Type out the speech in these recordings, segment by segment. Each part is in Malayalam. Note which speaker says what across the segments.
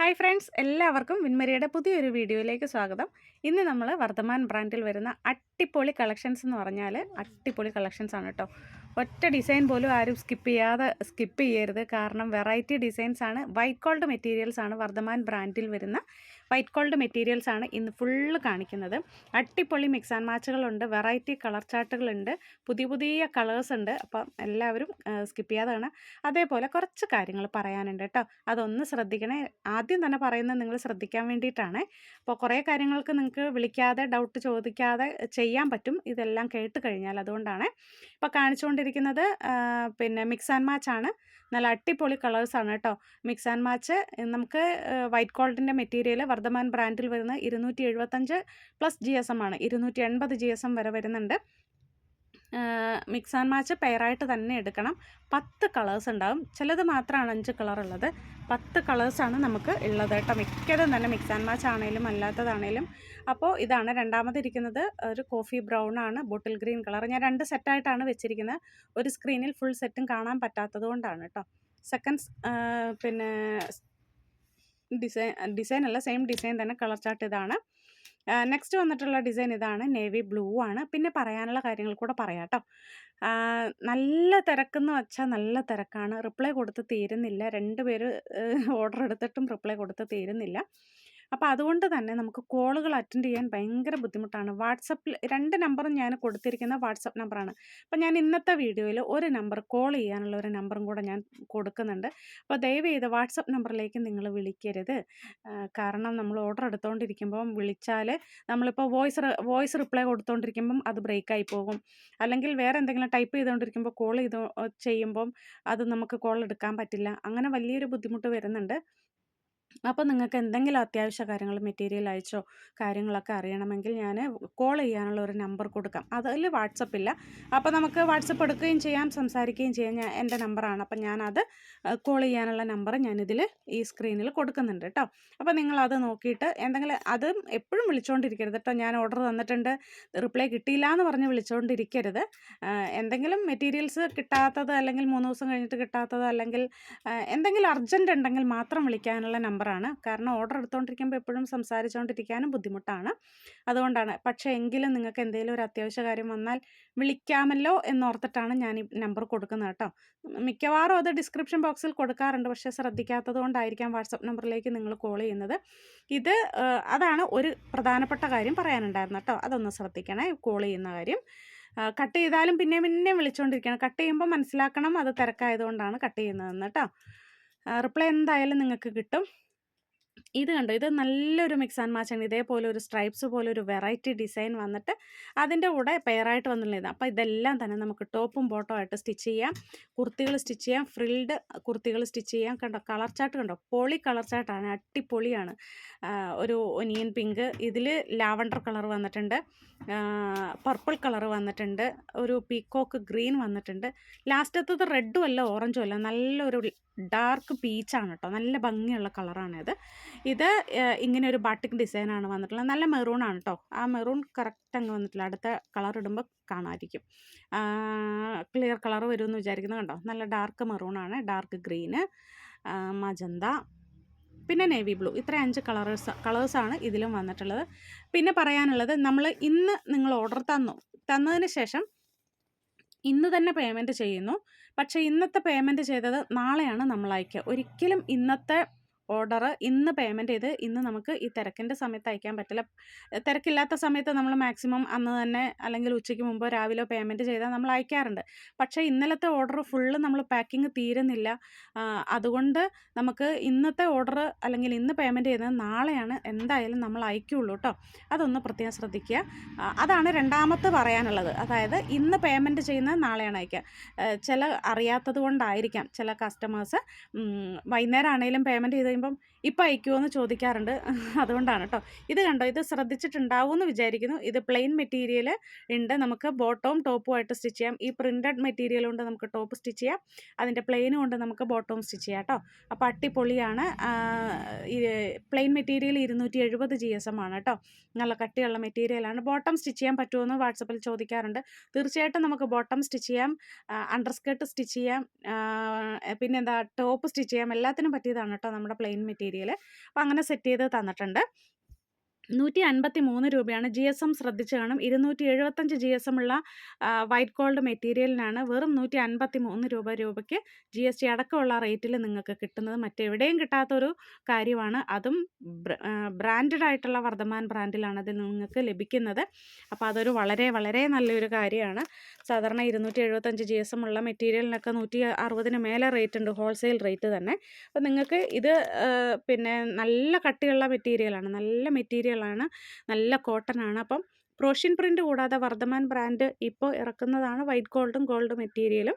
Speaker 1: ഹായ് ഫ്രണ്ട്സ് എല്ലാവർക്കും വിൻമരിയുടെ പുതിയൊരു വീഡിയോയിലേക്ക് സ്വാഗതം. ഇന്ന് നമ്മൾ വർദ്ധമാൻ ബ്രാൻഡിൽ വരുന്ന അട്ടിപ്പൊളി കളക്ഷൻസ് എന്ന് പറഞ്ഞാൽ അട്ടിപ്പൊളി കളക്ഷൻസ് ആണ് കേട്ടോ. ഒറ്റ ഡിസൈൻ പോലും ആരും സ്കിപ്പ് ചെയ്യാതെ സ്കിപ്പ് ചെയ്യരുത്. കാരണം വെറൈറ്റി ഡിസൈൻസ് ആണ് വൈറ്റ് കോൾഡ് മെറ്റീരിയൽസ് ആണ് വർദ്ധമാൻ ബ്രാൻഡിൽ വരുന്ന വൈറ്റ് ഗോൾഡ് മെറ്റീരിയൽസ് ആണ് ഇന്ന് ഫുള്ള് കാണിക്കുന്നത്. അട്ടിപ്പൊളി മിക്സ് ആൻഡ് മാച്ചുകളുണ്ട് വെറൈറ്റി കളർ ചാർട്ടുകളുണ്ട് പുതിയ പുതിയ കളേഴ്സ് ഉണ്ട്. അപ്പം എല്ലാവരും സ്കിപ്പ് ചെയ്യാതാണ്. അതേപോലെ കുറച്ച് കാര്യങ്ങൾ പറയാനുണ്ട് കേട്ടോ അതൊന്ന് ശ്രദ്ധിക്കണേ. ആദ്യം തന്നെ പറയുന്നത് നിങ്ങൾ ശ്രദ്ധിക്കാൻ വേണ്ടിയിട്ടാണ്. അപ്പോൾ കുറേ കാര്യങ്ങൾക്ക് നിങ്ങൾക്ക് വിളിക്കാതെ ഡൗട്ട് ചോദിക്കാതെ ചെയ്യാൻ പറ്റും. ഇതെല്ലാം കേട്ട് കഴിഞ്ഞാൽ അതുകൊണ്ടാണ്. ഇപ്പോൾ കാണിച്ചുകൊണ്ടിരിക്കുന്നത് പിന്നെ മിക്സ് ആൻഡ് മാച്ച് ആണ്. നല്ല അട്ടിപ്പൊളി കളേഴ്സാണ് കേട്ടോ മിക്സ് ആൻഡ് മാച്ച് നമുക്ക് വൈറ്റ് ഗോൾഡിന്റെ മെറ്റീരിയൽ വർദ്ധമാൻ ബ്രാൻഡിൽ വരുന്ന ഇരുന്നൂറ്റി എഴുപത്തഞ്ച് പ്ലസ് ജി എസ് എം ആണ്. ഇരുന്നൂറ്റി എൺപത് ജി എസ് എം വരെ വരുന്നുണ്ട്. മിക്സ് ആൻഡ് മാച്ച് പെയറായിട്ട് തന്നെ എടുക്കണം. പത്ത് കളേഴ്സ് ഉണ്ടാവും. ചിലത് മാത്രമാണ് അഞ്ച് കളർ ഉള്ളത്. പത്ത് കളേഴ്സാണ് നമുക്ക് ഉള്ളത് കേട്ടോ. മിക്കതും തന്നെ മിക്സ് ആൻഡ് മാച്ച് ആണെങ്കിലും അല്ലാത്തതാണേലും. അപ്പോൾ ഇതാണ് രണ്ടാമതിരിക്കുന്നത് ഒരു കോഫി ബ്രൗൺ ആണ്. ബോട്ടിൽ ഗ്രീൻ കളർ ഞാൻ രണ്ട് സെറ്റായിട്ടാണ് വെച്ചിരിക്കുന്നത്. ഒരു സ്ക്രീനിൽ ഫുൾ സെറ്റും കാണാൻ പറ്റാത്തത് കൊണ്ടാണ് കേട്ടോ. സെക്കൻഡ് പിന്നെ ഡിസൈൻ ഡിസൈൻ അല്ല സെയിം ഡിസൈൻ തന്നെ കളർ ചാർട്ട് ഇതാണ്. നെക്സ്റ്റ് വന്നിട്ടുള്ള ഡിസൈൻ ഇതാണ് നേവി ബ്ലൂ ആണ്. പിന്നെ പറയാനുള്ള കാര്യങ്ങൾ കൂടെ പറയാം കേട്ടോ നല്ല തിരക്കെന്ന് വെച്ചാൽ നല്ല തിരക്കാണ്. റിപ്ലൈ കൊടുത്ത് തീരുന്നില്ല. രണ്ട് പേര് ഓർഡർ എടുത്തിട്ടും റിപ്ലൈ കൊടുത്ത് തീരുന്നില്ല. അപ്പോൾ അതുകൊണ്ട് തന്നെ നമുക്ക് കോളുകൾ അറ്റൻഡ് ചെയ്യാൻ ഭയങ്കര ബുദ്ധിമുട്ടാണ്. വാട്സപ്പിൽ രണ്ട് നമ്പറും ഞാൻ കൊടുത്തിരിക്കുന്ന വാട്സപ്പ് നമ്പറാണ്. അപ്പോൾ ഞാൻ ഇന്നത്തെ വീഡിയോയിൽ ഒരു നമ്പർ കോൾ ചെയ്യാനുള്ള ഒരു നമ്പറും കൂടെ ഞാൻ കൊടുക്കുന്നുണ്ട്. അപ്പോൾ ദയവ് ചെയ്ത് വാട്സപ്പ് നമ്പറിലേക്ക് നിങ്ങൾ വിളിക്കരുത്. കാരണം നമ്മൾ ഓർഡർ എടുത്തുകൊണ്ടിരിക്കുമ്പം വിളിച്ചാൽ നമ്മളിപ്പോൾ വോയിസ് വോയിസ് റിപ്ലൈ കൊടുത്തുകൊണ്ടിരിക്കുമ്പം അത് ബ്രേക്കായി പോകും. അല്ലെങ്കിൽ വേറെ എന്തെങ്കിലും ടൈപ്പ് ചെയ്തുകൊണ്ടിരിക്കുമ്പോൾ കോൾ ചെയ്ത് ചെയ്യുമ്പം അത് നമുക്ക് കോൾ എടുക്കാൻ പറ്റില്ല. അങ്ങനെ വലിയൊരു ബുദ്ധിമുട്ട് വരുന്നുണ്ട്. അപ്പോൾ നിങ്ങൾക്ക് എന്തെങ്കിലും അത്യാവശ്യ കാര്യങ്ങൾ മെറ്റീരിയൽ അയച്ചോ കാര്യങ്ങളൊക്കെ അറിയണമെങ്കിൽ ഞാൻ കോൾ ചെയ്യാനുള്ള ഒരു നമ്പർ കൊടുക്കാം. അതിൽ വാട്സപ്പ് ഇല്ല. അപ്പോൾ നമുക്ക് വാട്സപ്പ് എടുക്കുകയും ചെയ്യാം സംസാരിക്കുകയും ചെയ്യാം. ഞാൻ എന്റെ നമ്പറാണ് അപ്പം ഞാനത് കോൾ ചെയ്യാനുള്ള നമ്പർ ഞാനിതിൽ ഈ സ്ക്രീനിൽ കൊടുക്കുന്നുണ്ട് കേട്ടോ അപ്പോൾ നിങ്ങളത് നോക്കിയിട്ട് എന്തെങ്കിലും അത് എപ്പോഴും വിളിച്ചുകൊണ്ടിരിക്കരുത് കേട്ടോ ഞാൻ ഓർഡർ തന്നിട്ടുണ്ട് റിപ്ലൈ കിട്ടിയില്ല എന്ന് പറഞ്ഞ് വിളിച്ചുകൊണ്ടിരിക്കരുത് എന്തെങ്കിലും മെറ്റീരിയൽസ് കിട്ടാത്തത് അല്ലെങ്കിൽ മൂന്ന് ദിവസം കഴിഞ്ഞിട്ട് കിട്ടാത്തത് അല്ലെങ്കിൽ എന്തെങ്കിലും അർജന്റ് ഉണ്ടെങ്കിൽ മാത്രം വിളിക്കാനുള്ള നമ്പറാണ്. കാരണം ഓർഡർ എടുത്തുകൊണ്ടിരിക്കുമ്പോൾ എപ്പോഴും സംസാരിച്ചുകൊണ്ടിരിക്കാനും ബുദ്ധിമുട്ടാണ്. അതുകൊണ്ടാണ്. പക്ഷേ എങ്കിലും നിങ്ങൾക്ക് എന്തെങ്കിലും ഒരു അത്യാവശ്യ കാര്യം വന്നാൽ വിളിക്കാമല്ലോ എന്നോർത്തിട്ടാണ് ഞാൻ ഈ നമ്പർ കൊടുക്കുന്നത് കേട്ടോ. മിക്കവാറും അത് ഡിസ്ക്രിപ്ഷൻ ബോക്സിൽ കൊടുക്കാറുണ്ട്. പക്ഷേ ശ്രദ്ധിക്കാത്തത് കൊണ്ടായിരിക്കാം വാട്സപ്പ് നമ്പറിലേക്ക് നിങ്ങൾ കോൾ ചെയ്യുന്നത്. ഇത് അതാണ് ഒരു പ്രധാനപ്പെട്ട കാര്യം പറയാനുണ്ടായിരുന്നു കേട്ടോ. അതൊന്ന് ശ്രദ്ധിക്കണേ കോൾ ചെയ്യുന്ന കാര്യം. കട്ട് ചെയ്താലും പിന്നെ പിന്നെ വിളിച്ചുകൊണ്ടിരിക്കണം കട്ട് ചെയ്യുമ്പോൾ മനസ്സിലാക്കണം അത് തിരക്കായതുകൊണ്ടാണ് കട്ട് ചെയ്യുന്നതെന്ന് കേട്ടോ. റിപ്ലൈ എന്തായാലും നിങ്ങൾക്ക് കിട്ടും. ഇത് കണ്ടോ? ഇത് നല്ലൊരു മിക്സ് ആൻഡ് മാച്ച് ആണ്. ഇതേപോലെ ഒരു സ്ട്രൈപ്സ് പോലെ ഒരു വെറൈറ്റി ഡിസൈൻ വന്നിട്ട് അതിന്റെ കൂടെ പെയറായിട്ട് വന്നുള്ളത് അപ്പോൾ ഇതെല്ലാം തന്നെ നമുക്ക് ടോപ്പും ബോട്ടോ ആയിട്ട് സ്റ്റിച്ച് ചെയ്യാം. കുർത്തികൾ സ്റ്റിച്ച് ചെയ്യാം. ഫ്രിൽഡ് കുർത്തികൾ സ്റ്റിച്ച് ചെയ്യാം. കണ്ടോ? കളർ ചാർട്ട് കണ്ടോ? പൊളി കളർ ചാർട്ടാണ് അട്ടിപ്പൊളിയാണ് ഒരു ഒനിയൻ പിങ്ക് ഇതിൽ ലാവണ്ടർ കളർ വന്നിട്ടുണ്ട്. പർപ്പിൾ കളർ വന്നിട്ടുണ്ട്. ഒരു പീക്കോക്ക് ഗ്രീൻ വന്നിട്ടുണ്ട്. ലാസ്റ്റത്തത് റെഡും അല്ല ഓറഞ്ചും അല്ല. നല്ലൊരു ഡാർക്ക് പീച്ചാണ് കേട്ടോ നല്ല ഭംഗിയുള്ള കളറാണിത്. ഇത് ഇങ്ങനെ ഒരു ബാട്ടിക് ഡിസൈനാണ് വന്നിട്ടുള്ളത്. നല്ല മെറൂൺ ആണ് കേട്ടോ ആ മെറൂൺ കറക്റ്റ് അങ്ങ് വന്നിട്ടില്ല. അടുത്ത കളർ ഇടുമ്പോൾ കാണാമായിരിക്കും. ക്ലിയർ കളർ വരുമെന്ന് വിചാരിക്കുന്നത് കണ്ടോ? നല്ല ഡാർക്ക് മെറൂണാണ് ഡാർക്ക് ഗ്രീന് മജന്ത പിന്നെ നേവി ബ്ലൂ ഇത്ര അഞ്ച് കളേഴ്സ് കളേഴ്സാണ് ഇതിലും വന്നിട്ടുള്ളത്. പിന്നെ പറയാനുള്ളത് നമ്മൾ ഇന്ന് നിങ്ങൾ ഓർഡർ തന്നു. തന്നതിന് ശേഷം ഇന്ന് തന്നെ പേയ്മെന്റ് ചെയ്യുന്നു. പക്ഷേ ഇന്നത്തെ പേയ്മെന്റ് ചെയ്തത് നാളെയാണ് നമ്മൾ അയക്കുക. ഒരിക്കലും ഇന്നത്തെ ഓർഡർ ഇന്ന് പേയ്മെന്റ് ചെയ്ത് ഇന്ന് നമുക്ക് ഈ തിരക്കിന്റെ സമയത്ത് അയക്കാൻ പറ്റില്ല. തിരക്കില്ലാത്ത സമയത്ത് നമ്മൾ മാക്സിമം അന്ന് തന്നെ അല്ലെങ്കിൽ ഉച്ചയ്ക്ക് മുമ്പ് രാവിലെ പേയ്മെന്റ് ചെയ്താൽ നമ്മൾ അയക്കാറുണ്ട്. പക്ഷേ ഇന്നലത്തെ ഓർഡർ ഫുള്ള് നമ്മൾ പാക്കിങ് തീരുന്നില്ല. അതുകൊണ്ട് നമുക്ക് ഇന്നത്തെ ഓർഡർ അല്ലെങ്കിൽ ഇന്ന് പേയ്മെന്റ് ചെയ്യുന്നത് നാളെയാണ് എന്തായാലും നമ്മൾ അയക്കുള്ളൂ കേട്ടോ. അതൊന്ന് പ്രത്യേകം ശ്രദ്ധിക്കുക. അതാണ് രണ്ടാമത്തെ പറയാനുള്ളത്. അതായത് ഇന്ന് പേയ്മെന്റ് ചെയ്യുന്നത് നാളെയാണ് അയക്കുക. ചില അറിയാത്തത് കൊണ്ടായിരിക്കാം ചില കസ്റ്റമേഴ്സ്. വൈകുന്നേരം ആണെങ്കിലും പേയ്മെന്റ് ചെയ്ത് കഴിയുമ്പം ഇപ്പം അയക്കുമോ എന്ന് ചോദിക്കാറുണ്ട്. അതുകൊണ്ടാണ് കേട്ടോ ഇത് കണ്ടോ? ഇത് ശ്രദ്ധിച്ചിട്ടുണ്ടാവും എന്ന് വിചാരിക്കുന്നു. ഇത് പ്ലെയിൻ മെറ്റീരിയൽ ഉണ്ട്. നമുക്ക് ബോട്ടവും ടോപ്പും ആയിട്ട് സ്റ്റിച്ച് ചെയ്യാം. ഈ പ്രിന്റഡ് മെറ്റീരിയൽ കൊണ്ട് നമുക്ക് ടോപ്പ് സ്റ്റിച്ച് ചെയ്യാം. അതിന്റെ പ്ലെയിനും കൊണ്ട് നമുക്ക് ബോട്ടവും സ്റ്റിച്ച് ചെയ്യാം കേട്ടോ അപ്പോൾ അട്ടിപ്പൊളിയാണ് പ്ലെയിൻ മെറ്റീരിയൽ ഇരുന്നൂറ്റി എഴുപത് ജി എസ് എം ആണ് കേട്ടോ നല്ല കട്ടിയുള്ള മെറ്റീരിയലാണ് ബോട്ടം സ്റ്റിച്ച് ചെയ്യാൻ പറ്റുമോ എന്ന് വാട്സപ്പിൽ ചോദിക്കാറുണ്ട്. തീർച്ചയായിട്ടും നമുക്ക് ബോട്ടം സ്റ്റിച്ച് ചെയ്യാം. അണ്ടർ സ്കേർട്ട് സ്റ്റിച്ച് ചെയ്യാം. പിന്നെന്താ? ടോപ്പ് സ്റ്റിച്ച് ചെയ്യാം. എല്ലാത്തിനും പറ്റിയതാണ് കേട്ടോ നമ്മുടെ പ്ലെയിൻ പ്ലെയിൻ മെറ്റീരിയൽ അപ്പോൾ അങ്ങനെ സെറ്റ് ചെയ്ത് തന്നിട്ടുണ്ട്. നൂറ്റി അൻപത്തി മൂന്ന് രൂപയാണ് ജി എസ് എം ശ്രദ്ധിച്ച് കാണും. ഇരുന്നൂറ്റി എഴുപത്തഞ്ച് ജി എസ് എം ഉള്ള വൈറ്റ് ഗോൾഡ് മെറ്റീരിയലിനാണ് വെറും നൂറ്റി അൻപത്തി മൂന്ന് രൂപ രൂപയ്ക്ക് ജി എസ് ടി അടക്കമുള്ള റേറ്റിൽ നിങ്ങൾക്ക് കിട്ടുന്നത്. മറ്റെവിടെയും കിട്ടാത്തൊരു കാര്യമാണ്. അതും ബ്രാൻഡഡ് ആയിട്ടുള്ള വർദ്ധമാൻ ബ്രാൻഡിലാണ് അത് നിങ്ങൾക്ക് ലഭിക്കുന്നത്. അപ്പോൾ അതൊരു വളരെ വളരെ നല്ലൊരു കാര്യമാണ്. സാധാരണ ഇരുന്നൂറ്റി എഴുപത്തഞ്ച് ജി എസ് എം ഉള്ള മെറ്റീരിയലിനൊക്കെ നൂറ്റി അറുപതിന് മേലെ റേറ്റ് ഉണ്ട്. ഹോൾസെയിൽ റേറ്റ് തന്നെ. അപ്പോൾ നിങ്ങൾക്ക് ഇത് പിന്നെ നല്ല കട്ടിയുള്ള മെറ്റീരിയലാണ് നല്ല മെറ്റീരിയൽ മെറ്റീരിയലാണ് നല്ല കോട്ടൺ ആണ് അപ്പം പ്രോഷ്യൻ പ്രിന്റ് കൂടാതെ വർദ്ധമാൻ ബ്രാൻഡ് ഇപ്പോൾ ഇറക്കുന്നതാണ് വൈറ്റ് ഗോൾഡും ഗോൾഡ് മെറ്റീരിയലും.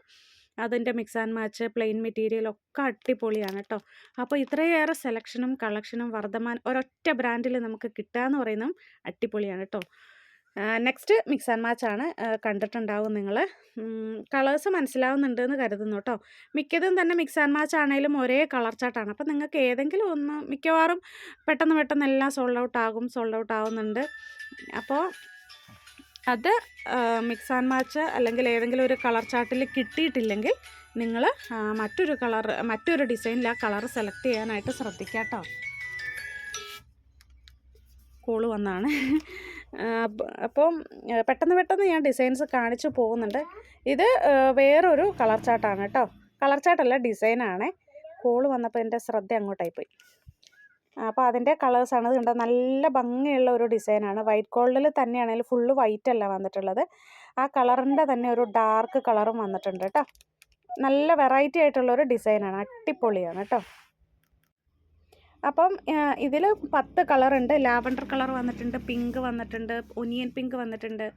Speaker 1: അതിന്റെ mix and match plain material ഒക്കെ അടിപൊളിയാണ് കേട്ടോ അപ്പോൾ ഇത്രയേറെ സെലക്ഷനും കളക്ഷനും വർദ്ധമാൻ ഒരൊറ്റ ബ്രാൻഡിൽ നമുക്ക് കിട്ടുക എന്ന് പറയുന്നതും അടിപൊളിയാണ് കേട്ടോ നെക്സ്റ്റ് മിക്സ് ആൻഡ് മാച്ച് ആണ് കണ്ടിട്ടുണ്ടാവും നിങ്ങൾ കളേഴ്സ് മനസ്സിലാവുന്നുണ്ട് എന്ന് കരുതുന്നു കേട്ടോ മിക്കതും തന്നെ മിക്സ് ആൻഡ് മാച്ച് ആണെങ്കിലും ഒരേ കളർ ചാട്ടാണ് അപ്പം നിങ്ങൾക്ക് ഏതെങ്കിലും ഒന്ന് മിക്കവാറും പെട്ടെന്ന് പെട്ടെന്ന് എല്ലാം സോൾഡ് ഔട്ട് ആകും സോൾഡ് ഔട്ട് ആവുന്നുണ്ട്. അപ്പോൾ അത് മിക്സ് ആൻഡ് മാച്ച് അല്ലെങ്കിൽ ഏതെങ്കിലും ഒരു കളർ ചാർട്ടിൽ കിട്ടിയിട്ടില്ലെങ്കിൽ നിങ്ങൾ മറ്റൊരു കളർ മറ്റൊരു ഡിസൈനിൽ ആ കളർ സെലക്ട് ചെയ്യാനായിട്ട് ശ്രദ്ധിക്കാം കേട്ടോ കോൾ വന്നാണ്. അപ്പം പെട്ടെന്ന് പെട്ടെന്ന് ഞാൻ ഡിസൈൻസ് കാണിച്ചു പോകുന്നുണ്ട്. ഇത് വേറൊരു കളർ ചാർട്ടാണ് കേട്ടോ. കളർ ചാർട്ടല്ല ഡിസൈനാണ്. കോൾ വന്നപ്പോൾ എന്റെ ശ്രദ്ധ അങ്ങോട്ടായി പോയി അപ്പോൾ അതിന്റെ കളേഴ്സാണ്. ഇത് കണ്ടോ നല്ല ഭംഗിയുള്ള ഒരു ഡിസൈനാണ്. വൈറ്റ് ഗോൾഡിൽ തന്നെയാണെങ്കിൽ ഫുള്ള് വൈറ്റ് അല്ല വന്നിട്ടുള്ളത്. ആ കളറിന്റെ തന്നെ ഒരു ഡാർക്ക് കളറും വന്നിട്ടുണ്ട് കേട്ടോ. നല്ല വെറൈറ്റി ആയിട്ടുള്ള ഒരു ഡിസൈനാണ്. അടിപൊളിയാണ് കേട്ടോ. അപ്പം ഇതിൽ പത്ത് കളറുണ്ട്. ലാവൻഡർ കളർ വന്നിട്ടുണ്ട് പിങ്ക് വന്നിട്ടുണ്ട് ഒനിയൻ പിങ്ക് വന്നിട്ടുണ്ട്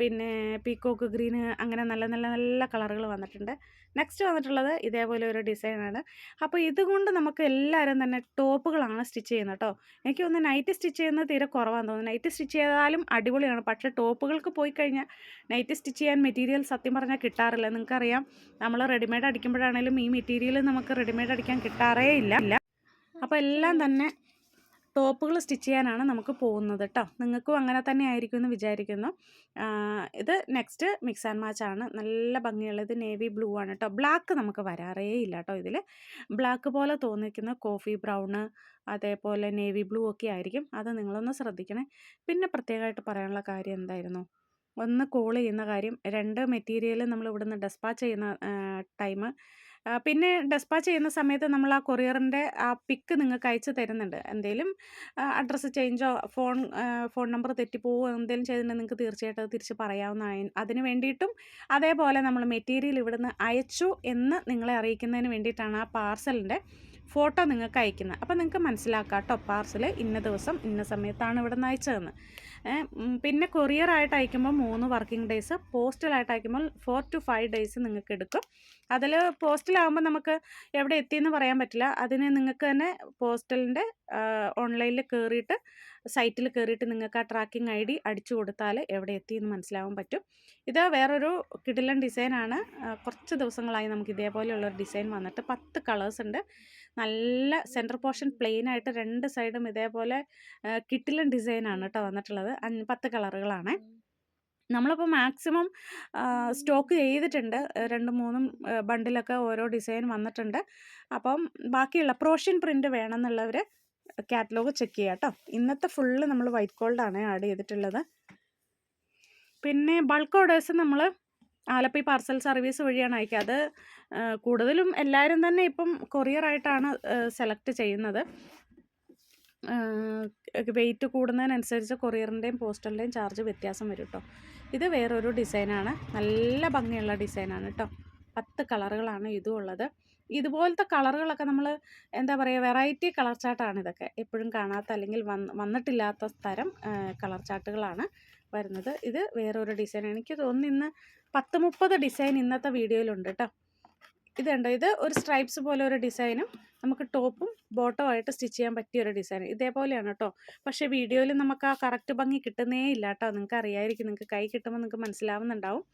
Speaker 1: പിന്നെ പീക്കോക്ക് ഗ്രീന് അങ്ങനെ നല്ല നല്ല നല്ല കളറുകൾ വന്നിട്ടുണ്ട്. നെക്സ്റ്റ് വന്നിട്ടുള്ളത് ഇതേപോലെ ഒരു ഡിസൈനാണ് അപ്പോൾ ഇതുകൊണ്ട് നമുക്ക് എല്ലാവരും തന്നെ ടോപ്പുകളാണ് സ്റ്റിച്ച് ചെയ്യുന്നത് കേട്ടോ. എനിക്ക് ഒന്ന് നൈറ്റ് സ്റ്റിച്ച് ചെയ്യുന്നത് തീരെ കുറവാന്ന് തോന്നുന്നു. നൈറ്റ് സ്റ്റിച്ച് ചെയ്താലും അടിപൊളിയാണ്. പക്ഷേ ടോപ്പുകൾക്ക് പോയി കഴിഞ്ഞാൽ നൈറ്റ് സ്റ്റിച്ച് ചെയ്യാൻ മെറ്റീരിയൽ സത്യം പറഞ്ഞാൽ കിട്ടാറില്ല. നിങ്ങൾക്കറിയാം നമ്മൾ റെഡിമെയ്ഡ് അടിക്കുമ്പോഴാണെങ്കിലും ഈ മെറ്റീരിയൽ നമുക്ക് റെഡിമെയ്ഡ് അടിക്കാൻ കിട്ടാറേ ഇല്ല. അപ്പോൾ എല്ലാം തന്നെ ടോപ്പുകൾ സ്റ്റിച്ച് ചെയ്യാനാണ് നമുക്ക് പോകുന്നത് കേട്ടോ നിങ്ങൾക്കും അങ്ങനെ തന്നെ ആയിരിക്കും എന്ന് വിചാരിക്കുന്നു. ഇത് നെക്സ്റ്റ് മിക്സ് ആൻഡ് മാച്ച് ആണ്. നല്ല ഭംഗിയുള്ളത് നേവി ബ്ലൂ ആണ് കേട്ടോ ബ്ലാക്ക് നമുക്ക് വരാറേ ഇല്ല കേട്ടോ ഇതിൽ ബ്ലാക്ക് പോലെ തോന്നിക്കുന്ന കോഫി ബ്രൗണ് അതേപോലെ നേവി ബ്ലൂ ഒക്കെ ആയിരിക്കും. അത് നിങ്ങളൊന്ന് ശ്രദ്ധിക്കണേ. പിന്നെ പ്രത്യേകമായിട്ട് പറയാനുള്ള കാര്യം എന്തായിരുന്നു? ഒന്ന് കോൾ ചെയ്യുന്ന കാര്യം. രണ്ട് മെറ്റീരിയൽ നമ്മൾ ഇവിടുന്ന് ഡെസ്പാച്ച് ചെയ്യുന്ന ടൈം പിന്നെ ഡെസ്പാച്ച് ചെയ്യുന്ന സമയത്ത് നമ്മൾ ആ കൊറിയറിന്റെ ആ പിക്ക് നിങ്ങൾക്ക് അയച്ച് തരുന്നുണ്ട്. എന്തെങ്കിലും അഡ്രസ്സ് ചേഞ്ചോ ഫോൺ ഫോൺ നമ്പർ തെറ്റിപ്പോവോ എന്തെങ്കിലും ചെയ്തിട്ടുണ്ടെങ്കിൽ നിങ്ങൾക്ക് തീർച്ചയായിട്ടും അത് തിരിച്ച് പറയാവുന്നതാണ് അതിന് വേണ്ടിയിട്ടും അതേപോലെ നമ്മൾ മെറ്റീരിയൽ ഇവിടുന്ന് അയച്ചു എന്ന് നിങ്ങളെ അറിയിക്കുന്നതിന് വേണ്ടിയിട്ടാണ് ആ പാർസലിന്റെ ഫോട്ടോ നിങ്ങൾക്ക് അയക്കുന്നത്. അപ്പോൾ നിങ്ങൾക്ക് മനസ്സിലാക്കാം കേട്ടോ പാർസൽ ഇന്ന ദിവസം ഇന്ന സമയത്താണ് ഇവിടെ നിന്ന് അയച്ചതെന്ന്. പിന്നെ കൊറിയർ ആയിട്ട് അയക്കുമ്പോൾ മൂന്ന് വർക്കിംഗ് ഡേയ്സ് പോസ്റ്റലായിട്ട് അയക്കുമ്പോൾ ഫോർ ടു ഫൈവ് ഡേയ്സ് നിങ്ങൾക്ക് എടുക്കും. അതിൽ പോസ്റ്റലാകുമ്പോൾ നമുക്ക് എവിടെ എത്തിയെന്ന് പറയാൻ പറ്റില്ല. അതിന് നിങ്ങൾക്ക് തന്നെ പോസ്റ്റലിന്റെ ഓൺലൈനിൽ കയറിയിട്ട് സൈറ്റിൽ കയറിയിട്ട് നിങ്ങൾക്ക് ആ ട്രാക്കിംഗ് ഐ ഡി അടിച്ചു കൊടുത്താൽ എവിടെ എത്തിയെന്ന് മനസ്സിലാവാൻ പറ്റും. ഇത് വേറൊരു കിടിലൻ ഡിസൈനാണ് കുറച്ച് ദിവസങ്ങളായി നമുക്ക് ഇതേപോലെയുള്ളൊരു ഡിസൈൻ വന്നിട്ട് പത്ത് കളേഴ്സ് ഉണ്ട്. നല്ല സെന്റർ പോർഷൻ പ്ലെയിൻ ആയിട്ട് രണ്ട് സൈഡും ഇതേപോലെ കിട്ടിലൻ ഡിസൈനാണ് കേട്ടോ വന്നിട്ടുള്ളത്. പത്ത് കളറുകളാണ്. നമ്മളിപ്പോൾ മാക്സിമം സ്റ്റോക്ക് ചെയ്തിട്ടുണ്ട്. രണ്ട് മൂന്നും ബണ്ടിലൊക്കെ ഓരോ ഡിസൈൻ വന്നിട്ടുണ്ട്. അപ്പം ബാക്കിയുള്ള പ്രോഷ്യൻ പ്രിന്റ് വേണമെന്നുള്ളവർ കാറ്റലോഗ് ചെക്ക് ചെയ്യാം കേട്ടോ. ഇന്നത്തെ ഫുള്ള് നമ്മൾ വൈറ്റ് ഗോൾഡാണ് ആഡ് ചെയ്തിട്ടുള്ളത്. പിന്നെ ബൾക്ക് ഓർഡേഴ്സ് നമ്മൾ ആലപ്പി പാർസൽ സർവീസ് വഴിയാണ് അയക്കുക. അത് കൂടുതലും എല്ലാവരും തന്നെ ഇപ്പം കൊറിയറായിട്ടാണ് സെലക്ട് ചെയ്യുന്നത്. വെയിറ്റ് കൂടുന്നതിനനുസരിച്ച് കൊറിയറിന്റെയും പോസ്റ്റലിന്റെയും ചാർജ് വ്യത്യാസം വരും കേട്ടോ ഇത് വേറൊരു ഡിസൈനാണ് നല്ല ഭംഗിയുള്ള ഡിസൈനാണ് കേട്ടോ പത്ത് കളറുകളാണ് ഇതും ഉള്ളത്. ഇതുപോലത്തെ കളറുകളൊക്കെ നമ്മൾ എന്താ പറയുക വെറൈറ്റി കളർ ചാർട്ടാണ് ഇതൊക്കെ. എപ്പോഴും കാണാത്ത അല്ലെങ്കിൽ വന്ന് വന്നിട്ടില്ലാത്ത തരം കളർ ചാർട്ടുകളാണ് വരുന്നത്. ഇത് വേറൊരു ഡിസൈൻ എനിക്ക് തോന്നുന്നു ഇന്ന് പത്ത് മുപ്പത് ഡിസൈൻ ഇന്നത്തെ വീഡിയോയിലുണ്ട് കേട്ടോ ഇതുണ്ടോ ഇത് ഒരു സ്ട്രൈപ്സ് പോലെ ഒരു ഡിസൈനും നമുക്ക് ടോപ്പും ബോട്ടവും ആയിട്ട് സ്റ്റിച്ച് ചെയ്യാൻ പറ്റിയ ഒരു ഡിസൈൻ. ഇതേപോലെയാണ് കേട്ടോ പക്ഷേ വീഡിയോയിൽ നമുക്ക് ആ കറക്റ്റ് ഭംഗി കിട്ടുന്നേ ഇല്ല കേട്ടോ നിങ്ങൾക്ക് അറിയായിരിക്കും. നിങ്ങൾക്ക് കൈ കിട്ടുമ്പോൾ നിങ്ങൾക്ക് മനസ്സിലാവുന്നുണ്ടാവും.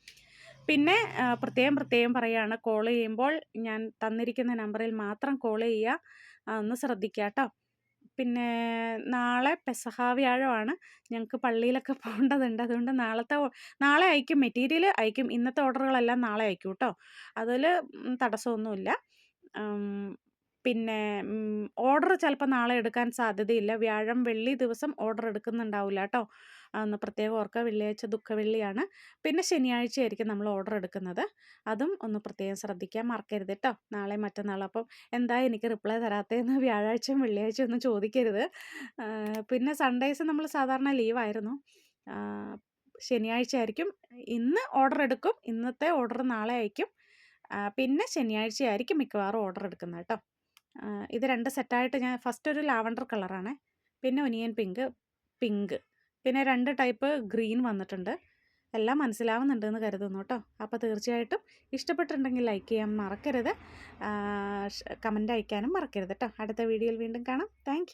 Speaker 1: പിന്നെ പ്രത്യേകം പ്രത്യേകം പറയുകയാണ് കോൾ ചെയ്യുമ്പോൾ ഞാൻ തന്നിരിക്കുന്ന നമ്പറിൽ മാത്രം കോൾ ചെയ്യുക. ഒന്ന് ശ്രദ്ധിക്കുക കേട്ടോ പിന്നെ നാളെ പെസഹ വ്യാഴമാണ് ഞങ്ങൾക്ക് പള്ളിയിലൊക്കെ പോകേണ്ടതുണ്ട്. അതുകൊണ്ട് നാളത്തെ നാളെ അയക്കും. മെറ്റീരിയൽ അയക്കും. ഇന്നത്തെ ഓർഡറുകളെല്ലാം നാളെ അയക്കും കേട്ടോ അതിൽ തടസ്സമൊന്നുമില്ല. പിന്നെ ഓർഡർ ചിലപ്പോൾ നാളെ എടുക്കാൻ സാധ്യതയില്ല. വ്യാഴം വെള്ളി ദിവസം ഓർഡർ എടുക്കുന്നുണ്ടാവില്ല കേട്ടോ. ഒന്ന് പ്രത്യേകം ഓർക്കുക വെള്ളിയാഴ്ച ദുഃഖവെള്ളിയാണ്. പിന്നെ ശനിയാഴ്ച ആയിരിക്കും നമ്മൾ ഓർഡർ എടുക്കുന്നത്. അതും ഒന്ന് പ്രത്യേകം ശ്രദ്ധിക്കാൻ മറക്കരുത് കേട്ടോ. നാളെ മറ്റന്നാൾ അപ്പം എന്താ എനിക്ക് റിപ്ലൈ തരാത്തതെന്ന് വ്യാഴാഴ്ചയും വെള്ളിയാഴ്ചയും ഒന്നും ചോദിക്കരുത്. പിന്നെ സൺഡേസ് നമ്മൾ സാധാരണ ലീവായിരുന്നു ശനിയാഴ്ച ആയിരിക്കും ഇന്ന് ഓർഡർ എടുക്കും. ഇന്നത്തെ ഓർഡർ നാളെ അയക്കും. പിന്നെ ശനിയാഴ്ച ആയിരിക്കും മിക്കവാറും ഓർഡർ എടുക്കുന്നത് കേട്ടോ. ഇത് രണ്ട് സെറ്റായിട്ട് ഞാൻ ഫസ്റ്റ് ഒരു ലാവണ്ടർ കളറാണ്. പിന്നെ ഒനിയൻ പിങ്ക് പിങ്ക്. പിന്നെ രണ്ട് ടൈപ്പ് ഗ്രീൻ വന്നിട്ടുണ്ട്. എല്ലാം മനസ്സിലാവുന്നുണ്ട് എന്ന് കരുതുന്നു കേട്ടോ. അപ്പോൾ തീർച്ചയായിട്ടും ഇഷ്ടപ്പെട്ടിട്ടുണ്ടെങ്കിൽ ലൈക്ക് ചെയ്യാൻ മറക്കരുത്. കമന്റ് അയക്കാനും മറക്കരുത് കേട്ടോ. അടുത്ത വീഡിയോയിൽ വീണ്ടും കാണാം. താങ്ക്